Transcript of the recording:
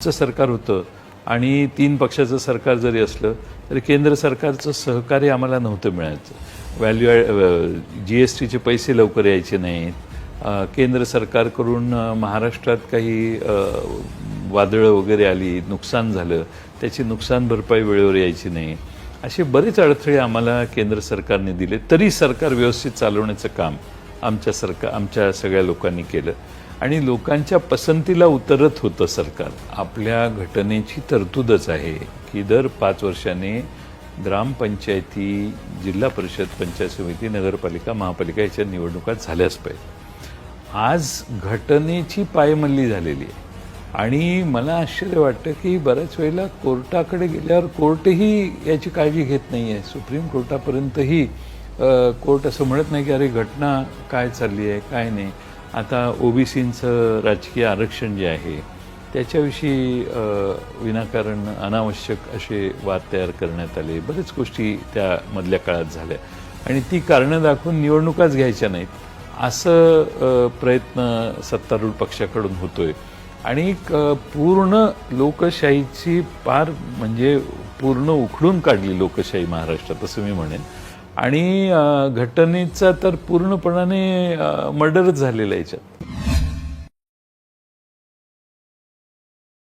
चं सरकार होतं आणि तीन पक्षाचं सरकार जरी असलं तरी केंद्र सरकारचं सहकार्य आम्हाला नव्हतं मिळायचं. व्हॅल्यू जी एस टीचे पैसे लवकर यायचे नाहीत. केंद्र सरकारकडून महाराष्ट्रात काही वादळं वगैरे आली नुकसान झालं त्याची नुकसान भरपाई वेळेवर यायची नाही. असे बरेच अडथळे आम्हाला केंद्र सरकारने दिले. तरी सरकार व्यवस्थित चालवण्याचं काम आमच्या सरकार आमच्या सगळ्या लोकांनी केलं. आणि लोकांच्या पसंतीला उतरत होतं सरकार. आपल्या घटनेची तरतूदच आहे की दर पाच वर्षाने ग्रामपंचायती जिल्हा परिषद पंचायत समिती नगरपालिका महापालिका याच्या निवडणुका झाल्याच पाहिजे आज घटनेची पायमल्ली झालेली आहे. आणि मला आश्चर्य वाटतं की बऱ्याच वेळेला कोर्टाकडे गेल्यावर कोर्टही याची काळजी घेत नाही आहे सुप्रीम कोर्टापर्यंतही कोर्ट असं म्हणत नाही की अरे घटना काय चालली आहे काय नाही. आता ओबीसींचं राजकीय आरक्षण जे आहे त्याच्याविषयी विनाकारण अनावश्यक असे वाद तयार करण्यात आले. बरेच गोष्टी त्या मधल्या काळात झाल्या. आणि ती कारणं दाखवून निवडणुकाच घ्यायच्या नाहीत. असं प्रयत्न सत्तारूढ पक्षाकडून होतोय. आणि पूर्ण लोकशाहीची पार म्हणजे पूर्ण उखडून काढली लोकशाही महाराष्ट्रात असं मी म्हणेन. आणि घटनेचा तर पूर्णपणाने मर्डरच झालेला याच्यात.